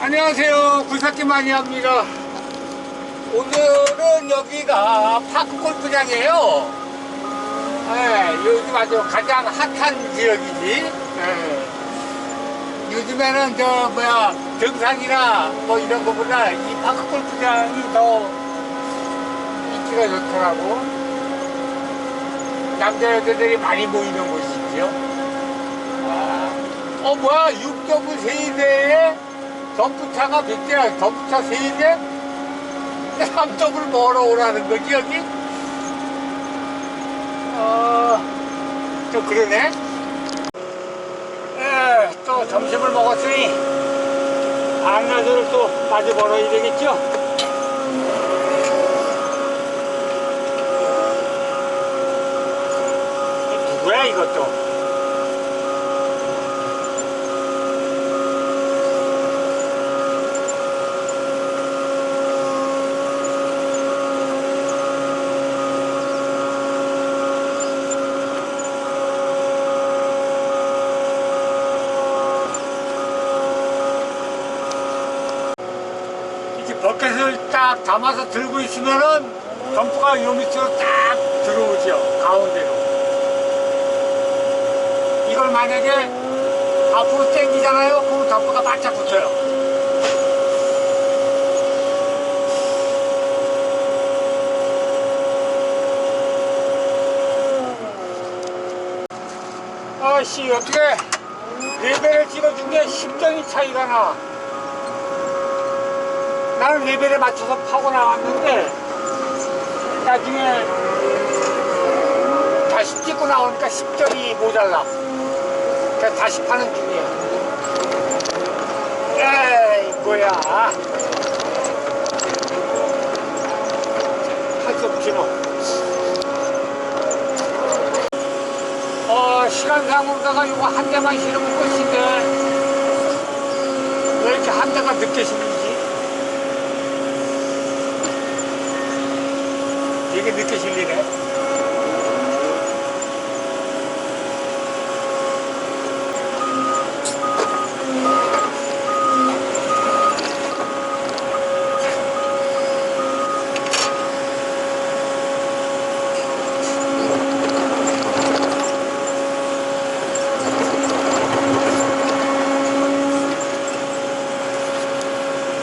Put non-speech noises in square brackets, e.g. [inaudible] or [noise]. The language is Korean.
안녕하세요. 굴삭기 마니아입니다. 오늘은 여기가 파크 골프장이에요. 예, 요즘 아주 가장 핫한 지역이지. 예. 요즘에는 저 뭐야 등산이나 뭐 이런 거보다 이 파크 골프장이 더 인기가 좋더라고. 남자 여자들이 많이 모이는 곳이죠. 아, 어 뭐야 육덕구 세대에 덤프차가 몇 대야? 덤프차 세대? [laughs] 삼덕을 뭐러 오라는 거지 여기? 어, 좀 그러네. 점심을 먹었으니 안나들을 또 마주 벌어야 되겠죠? 이 누구야 이것도? 버켓을 딱 담아서 들고 있으면은 덤프가 요 밑으로 딱 들어오죠 가운데로. 이걸 만약에 앞으로 당기잖아요? 그럼 덤프가 바짝 붙어요. 아씨 어떻게? 레벨을 찍어준 게 10점이 차이가 나 나는 레벨에 맞춰서 파고 나왔는데 나중에 다시 찍고 나오니까 10점이 모자라. 그래서 다시 파는 중이야 에이 뭐야. 할수 없지 뭐. 어, 시간상으로다가 이거 한 대만 실으면 끝인데 왜 이렇게 한 대가 늦게 실리지? 되게 늦게 실리네.